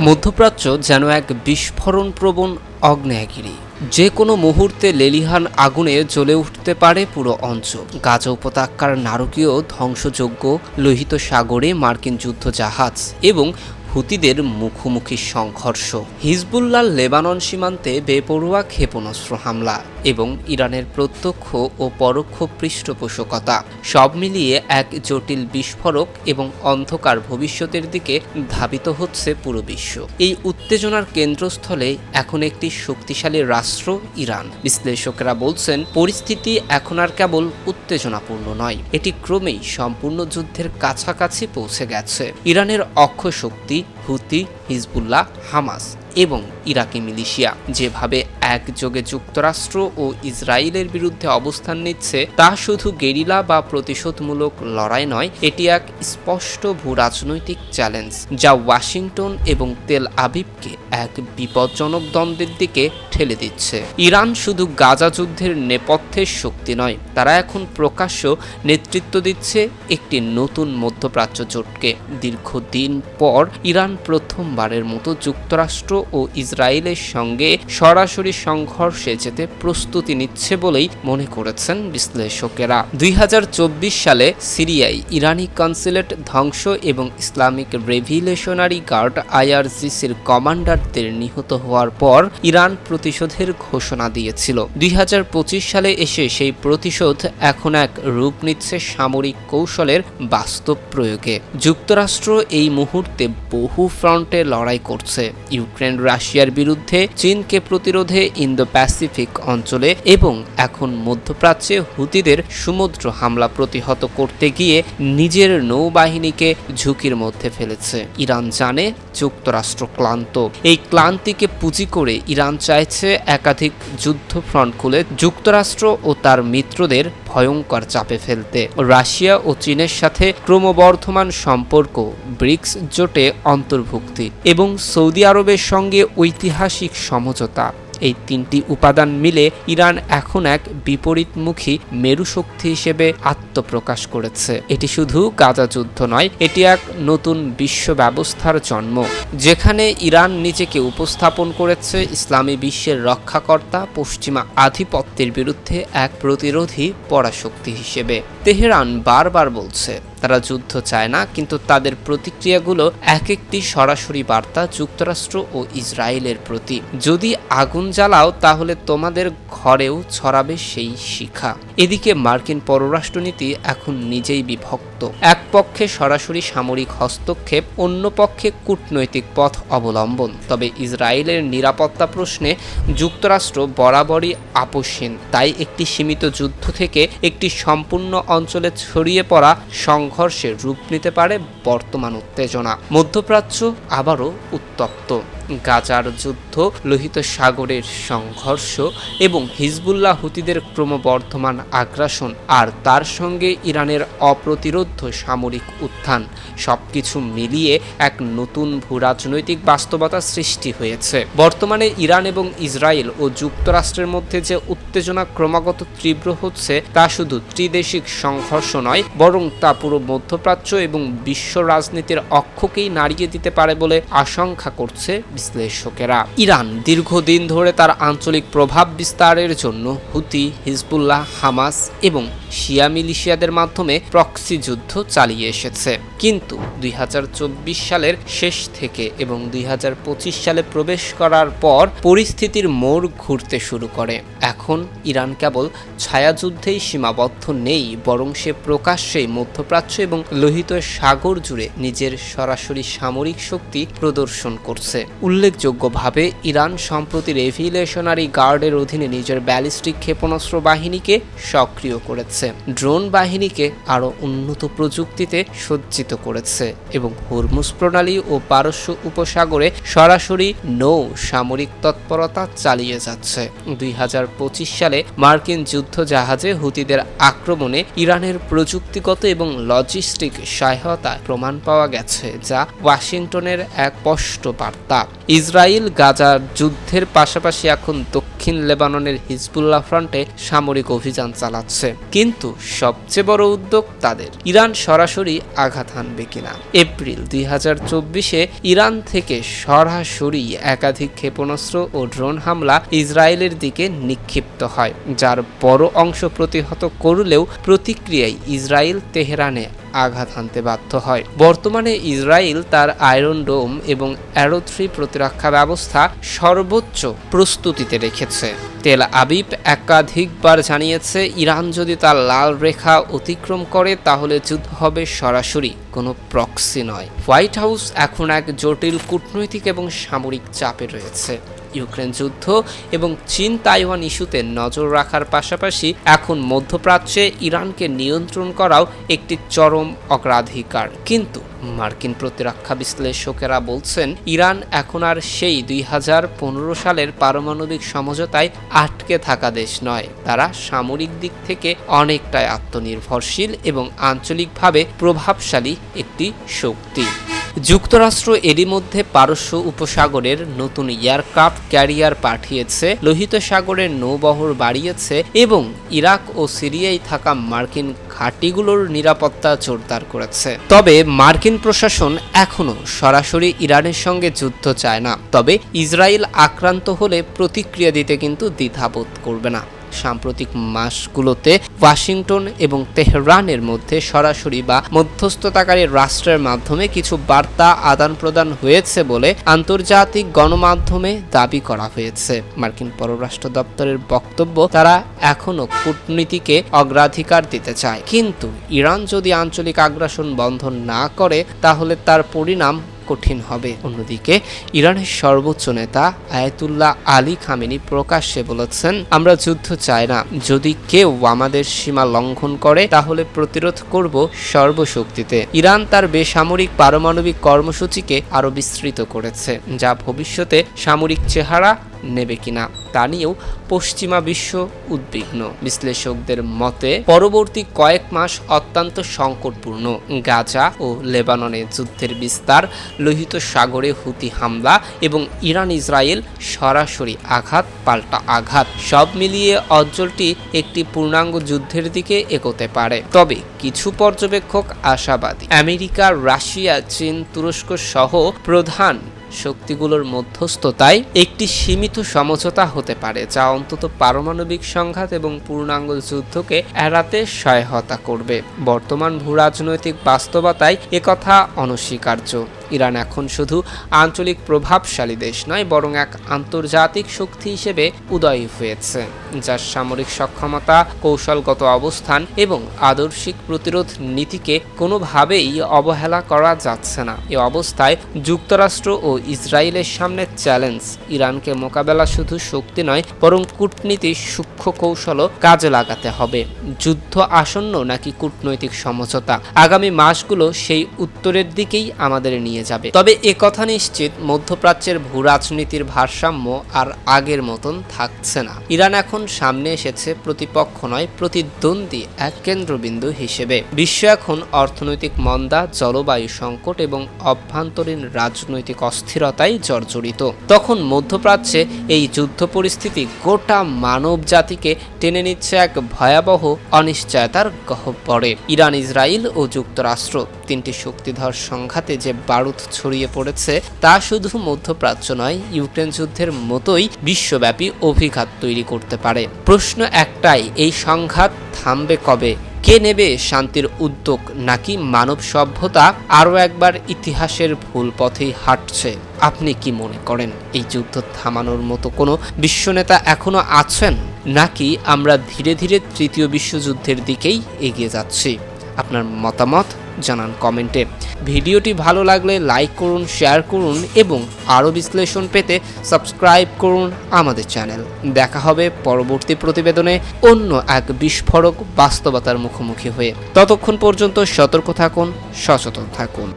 মধ্যপ্রাচ্য যেন এক বিস্ফোরণ প্রবণ অগ্নেয়গিরি। যে কোনো মুহূর্তে লেলিহান আগুনে জ্বলে উঠতে পারে পুরো অঞ্চল। গাজা উপত্যকার নারকীয় ধ্বংসযোগ্য লোহিত সাগরে মার্কিন যুদ্ধ জাহাজ এবং হুতিদের মুখোমুখি সংঘর্ষ। হিজবুল্লাহ লেবানন সীমান্তে বেপরোয়া ক্ষেপণাস্ত্র হামলা এবং ইরানের প্রত্যক্ষ ও পরোক্ষ পৃষ্ঠপোষকতা। সব মিলিয়ে এক জটিল বিস্ফোরক এবং অন্ধকার ভবিষ্যতের দিকে ধাবিত হচ্ছে পুরো বিশ্ব। এই উত্তেজনার কেন্দ্রস্থলে এখন একটি শক্তিশালী রাষ্ট্র, ইরান। বিশ্লেষকরা বলছেন, পরিস্থিতি এখন আর কেবল উত্তেজনাপূর্ণ নয়। এটি ক্রমেই সম্পূর্ণ যুদ্ধের কাছাকাছি পৌঁছে গেছে। ইরানের অক্ষ শক্তি week. হুতি, হিজবুল্লাহ, হামাস এবং ইরাকি মিলিশিয়া। যেভাবে একযোগে যুক্তরাষ্ট্র ও ইসরায়েলের বিরুদ্ধে অবস্থান নিচ্ছে, তা শুধু গেরিলা বা প্রতিশোধমূলক লড়াই নয়, এটি এক স্পষ্ট ভূ রাজনৈতিক চ্যালেঞ্জ, যা ওয়াশিংটন এবং তেল আবিবকে এক বিপজ্জনক দ্বন্দ্বের দিকে ঠেলে দিচ্ছে। ইরান শুধু গাজা যুদ্ধের নেপথ্যের শক্তি নয়, তারা এখন প্রকাশ্য নেতৃত্ব দিচ্ছে একটি নতুন মধ্যপ্রাচ্য জোটকে। দীর্ঘদিন পর ইরান প্রথমবারের মতো যুক্তরাষ্ট্র ও ইসরায়েলের সঙ্গে সরাসরি সংঘর্ষে যেতে প্রস্তুতি নিচ্ছে বলেই মনে করেছেন বিশ্লেষকেরা। দুই সালে সিরিয়ায় ইরানি কনসুলেট ধ্বংস এবং ইসলামিক রেভিলেশনারি গার্ড আইআরজিসির কমান্ডারদের নিহত হওয়ার পর ইরান প্রতিশোধের ঘোষণা দিয়েছিল। দুই হাজার পঁচিশ সালে এসে সেই প্রতিশোধ এখন এক রূপ নিচ্ছে সামরিক কৌশলের বাস্তব প্রয়োগে। যুক্তরাষ্ট্র এই মুহূর্তে বহু ফ্রন্টে লড়াই করছে। ইউক্রেন, রাশিয়ার বিরুদ্ধে চীনকে প্রতিরোধে ইন্দো প্যাসিফিক অঞ্চলে এবং এখন মধ্যপ্রাচ্যে হুতিদের সমুদ্র হামলা প্রতিহত করতে গিয়ে নিজের নৌবাহিনীকে ঝুঁকির মধ্যে ফেলেছে। ইরান জানে যুক্তরাষ্ট্র ক্লান্ত। এই ক্লান্তিকে পুঁজি করে ইরান চাইছে একাধিক যুদ্ধ ফ্রন্ট খুলে যুক্তরাষ্ট্র ও তার মিত্রদের ভয়ঙ্কর চাপে ফেলতে। রাশিয়া ও চীনের সাথে ক্রমবর্ধমান সম্পর্ক ব্রিক্স জোটে অন্তর্ভুক্তি এবং সৌদি আরবের সঙ্গে ঐতিহাসিক সমঝোতা। এই তিনটি উপাদান মিলে ইরান এখন এক বিপরীতমুখী মেরু শক্তি হিসেবে আত্মপ্রকাশ করেছে। এটি শুধু গাজা যুদ্ধ নয়, এটি এক নতুন বিশ্ব ব্যবস্থার জন্ম। যেখানে ইরান নিজেকে উপস্থাপন করেছে ইসলামী বিশ্বের রক্ষাকর্তা পশ্চিমা আধিপত্যের বিরুদ্ধে এক প্রতিরোধী পরাশক্তি হিসেবে। তেহরান বারবার বলছে, তারা যুদ্ধ চায় না, কিন্তু তাদের প্রতিক্রিয়াগুলো এক একটি সরাসরি বার্তা যুক্তরাষ্ট্র ও ইসরায়েলের প্রতি। যদি আগুন জ্বালাও, তাহলে তোমাদের ঘরেও ছড়াবে সেই শিখা। এদিকে মার্কিন পররাষ্ট্রনীতি এখন নিজেই বিভক্ত। এক পক্ষে সরাসরি সামরিক হস্তক্ষেপ, অন্য পক্ষে কূটনৈতিক পথ অবলম্বন। তবে ইসরায়েলের নিরাপত্তা প্রশ্নে যুক্তরাষ্ট্র বরাবরই আপোষহীন। তাই একটি সীমিত যুদ্ধ থেকে একটি সম্পূর্ণ অঞ্চলে ছড়িয়ে পড়া সংঘর্ষে রূপ নিতে পারে বর্তমান উত্তেজনা। মধ্যপ্রাচ্য আবারও উত্তপ্ত। গাজার যুদ্ধ, লোহিত সাগরের সংঘর্ষ এবং হিজবুল্লাহ হুতিদের ক্রমবর্ধমান আগ্রাসন আর তার সঙ্গে ইরানের অপ্রতিরোধ সামরিক উত্থান সবকিছু মিলিয়ে এক নতুন ভূরাজনৈতিক বাস্তবতা সৃষ্টি হয়েছে। বর্তমানে ইরান এবং ইসরায়েল ও যুক্তরাষ্ট্রের মধ্যে যে উত্তেজনা ক্রমাগত তীব্র হচ্ছে, তা শুধু ত্রিদেশিক সংঘর্ষ নয়, বরং তা পুরো মধ্যপ্রাচ্য এবং বিশ্ব রাজনীতির অক্ষকেই নাড়িয়ে দিতে পারে বলে আশঙ্কা করছে বিশ্লেষকেরা। ইরান দীর্ঘদিন ধরে তার আঞ্চলিক প্রভাব বিস্তারের জন্য হুতি, হিজবুল্লাহ, হামাস এবং শিয়া মিলিশিয়াদের মাধ্যমে প্রক্সি যুদ্ধ চালিয়ে এসেছে। কিন্তু দুই হাজার চব্বিশ সালের শেষ থেকে এবং দুই হাজার পঁচিশ সালে প্রবেশ করার পর পরিস্থিতির মোড় ঘুরতে শুরু করে। এখন ইরান কেবল ছায়াযুদ্ধেই সীমাবদ্ধ নেই, বরং সে প্রকাশ্যেই মধ্যপ্রাচ্য এবং লোহিত সাগর জুড়ে নিজের সরাসরি সামরিক শক্তি প্রদর্শন করছে। উল্লেখযোগ্যভাবে, ইরান সম্প্রতি রেভিলেশনারি গার্ডের অধীনে নিজের ব্যালিস্টিক ক্ষেপণাস্ত্র বাহিনীকে সক্রিয় করেছে। ড্রোন বাহিনীকে আরও উন্নত প্রযুক্তিতে সজ্জিত করেছে এবং হরমুজ প্রণালী ও পারস্য উপসাগরে সরাসরি নৌ সামরিক তৎপরতা চালিয়ে যাচ্ছে। দুই হাজার পঁচিশ সালে মার্কিন যুদ্ধ জাহাজে হুতিদের আক্রমণে ইরানের প্রযুক্তিগত এবং লজিস্টিক সহায়তা প্রমাণ পাওয়া গেছে, যা ওয়াশিংটনের এক স্পষ্ট বার্তা ইসরায়েল গাজার যুদ্ধের পাশাপাশি এখন দক্ষিণ লেবাননের হিজবুল্লাহ ফ্রন্টে সামরিক অভিযান চালাচ্ছে। কিন্তু সবচেয়ে বড় উদ্যোগ তাদের। ইরান সরাসরি আঘাত হানবে কিনা? এপ্রিল দুই হাজার চব্বিশে ইরান থেকে সরাসরি একাধিক ক্ষেপণাস্ত্র ও ড্রোন হামলা ইসরায়েলের দিকে নিক্ষিপ্ত হয়, যার বড় অংশ প্রতিহত করলেও প্রতিক্রিয়ায় ইসরায়েল তেহরানে আঘাত হানতে বাধ্য হয়। বর্তমানে ইসরায়েল তার আয়রন ডোম এবং অ্যারো থ্রি প্রতিরক্ষা ব্যবস্থা সর্বোচ্চ প্রস্তুতিতে রেখেছে। তেল আবিব একাধিকবার জানিয়েছে, ইরান যদি তার লাল রেখা অতিক্রম করে, তাহলে যুদ্ধ হবে সরাসরি, কোনো প্রক্সি নয়। হোয়াইট হাউস এখন এক জটিল কূটনৈতিক এবং সামরিক চাপে রয়েছে। ইউক্রেন যুদ্ধ এবং চীন তাইওয়ান ইস্যুতে নজর রাখার পাশাপাশি এখন মধ্যপ্রাচ্যে ইরানকে নিয়ন্ত্রণ করাও একটি চরম অগ্রাধিকার। কিন্তু মার্কিন প্রতিরক্ষা বিশ্লেষকেরা বলছেন, ইরান এখন আর সেই দুই হাজার পনেরো সালের পারমাণবিক সমঝোতায় আটকে থাকা দেশ নয়। তারা সামরিক দিক থেকে অনেকটাই আত্মনির্ভরশীল এবং আঞ্চলিকভাবে প্রভাবশালী একটি শক্তি। যুক্তরাষ্ট্র এরই মধ্যে পারস্য উপসাগরের নতুন এয়ারক্রাফট ক্যারিয়ার পাঠিয়েছে, লোহিত সাগরের নৌবহর বাড়িয়েছে এবং ইরাক ও সিরিয়ায় থাকা মার্কিন ঘাঁটিগুলোর নিরাপত্তা জোরদার করেছে। তবে মার্কিন প্রশাসন এখনও সরাসরি ইরানের সঙ্গে যুদ্ধ চায় না। তবে ইসরায়েল আক্রান্ত হলে প্রতিক্রিয়া দিতে কিন্তু দ্বিধাবোধ করবে না। সাম্প্রতিক মাসগুলোতে ওয়াশিংটন এবং তেহরানের মধ্যে সরাসরি বা মধ্যস্থতাকারী রাষ্ট্রের মাধ্যমে কিছু বার্তা আদান প্রদান হয়েছে বলে আন্তর্জাতিক গণমাধ্যমে দাবি করা হয়েছে। মার্কিন পররাষ্ট্র দপ্তরের বক্তব্য, তারা এখনও কূটনীতিকে অগ্রাধিকার দিতে চায়। কিন্তু ইরান যদি আঞ্চলিক আগ্রাসন বন্ধ না করে, তাহলে তার পরিণাম কঠিন হবে। অন্যদিকে, ইরানের সর্বোচ্চ নেতা আয়াতুল্লাহ আলী খামেনি প্রকাশ্যে বলেছেন, আমরা যুদ্ধ চাই না। যদি কেউ আমাদের সীমা লঙ্ঘন করে, তাহলে প্রতিরোধ করব সর্বশক্তিতে। ইরান তার বেসামরিক পারমাণবিক কর্মসূচিকে আরও বিস্তৃত করেছে, যা ভবিষ্যতে সামরিক চেহারা নেবে কিনা তা নিয়েও পশ্চিমা বিশ্ব উদ্বিগ্ন। বিশ্লেষকদের মতে, পরবর্তী কয়েক মাস অত্যন্ত সংকটপূর্ণ। গাজা ও লেবাননে যুদ্ধের বিস্তার, লোহিত সাগরে হুতি হামলা এবং ইরান ইসরায়েল সরাসরি আঘাত, পাল্টা আঘাত, সব মিলিয়ে অঞ্চলটি একটি পূর্ণাঙ্গ যুদ্ধের দিকে এগোতে পারে। তবে কিছু পর্যবেক্ষক আশাবাদী। আমেরিকা, রাশিয়া, চীন, তুরস্ক সহ প্রধান শক্তিগুলোর মধ্যস্থতায় একটি সীমিত সমঝোতা হতে পারে, যা অন্তত পারমাণবিক সংঘাত এবং পূর্ণাঙ্গ যুদ্ধকে এড়াতে সহায়তা করবে। বর্তমান ভূরাজনৈতিক বাস্তবতায় একথা অনস্বীকার্য। ইরান এখন শুধু আঞ্চলিক প্রভাবশালী দেশ নয়, বরং এক আন্তর্জাতিক শক্তি হিসেবে উদয় হয়েছে, যার সামরিক সক্ষমতা, কৌশলগত অবস্থান এবং আদর্শিক প্রতিরোধ নীতিকে কোনোভাবেই অবহেলা করা যাচ্ছে না। এ অবস্থায় যুক্তরাষ্ট্র ও ইসরায়েলের সামনে চ্যালেঞ্জ। ইরানকে মোকাবেলা শুধু শক্তি নয়, বরং কূটনীতি সূক্ষ্ম কৌশলও কাজে লাগাতে হবে। যুদ্ধ আসন্ন নাকি কূটনৈতিক সমঝোতা? আগামী মাসগুলো সেই উত্তরের দিকেই আমাদের নিয়ে যাবে। তবে এ কথা নিশ্চিত, মধ্যপ্রাচ্যের ভূ রাজনীতির ভারসাম্য আর আগের মতন থাকছে না। ইরান এখন সামনে এসেছে, প্রতিপক্ষ নয়, প্রতিদ্বন্দ্বী এক কেন্দ্রবিন্দু হিসেবে। বিশ্ব এখন অর্থনৈতিক মন্দা, জলবায়ু সংকট এবং অভ্যন্তরীণ রাজনৈতিক অস্থিরতায় জর্জরিত। তখন মধ্যপ্রাচ্যে এই যুদ্ধ পরিস্থিতি গোটা মানব জাতিকে টেনে নিচ্ছে এক ভয়াবহ অনিশ্চয়তার গহ্বরে। ইরান ইসরায়েল ও যুক্তরাষ্ট্র তিনটি শক্তিধর সংঘাতে যে বারুদ ছড়িয়ে পড়েছে। তা শুধু মধ্যপ্রাচ্য নয়, ইউক্রেন যুদ্ধের মতোই বিশ্বব্যাপী অভিঘাত তৈরি করতে পারে। প্রশ্ন একটাই, এই সংঘাত থামবে কবে? কে নেবে শান্তির উদ্যোগ নাকি মানব সভ্যতা আরও একবার ইতিহাসের ভুল পথেই হাঁটছে? আপনি কি মনে করেন এই যুদ্ধ থামানোর মতো কোনো বিশ্বনেতা এখনও আছেন? নাকি আমরা ধীরে ধীরে তৃতীয় বিশ্বযুদ্ধের দিকেই এগিয়ে যাচ্ছি? আপনার মতামত? জানান কমেন্টে। ভিডিওটি ভালো লাগলে লাইক করুন, শেয়ার করুন এবং আরও বিশ্লেষণ পেতে সাবস্ক্রাইব করুন আমাদের চ্যানেল। দেখা হবে পরবর্তী প্রতিবেদনে অন্য এক বিস্ফোরক বাস্তবতার মুখোমুখি হয়ে। ততক্ষণ পর্যন্ত সতর্ক থাকুন, সচেতন থাকুন।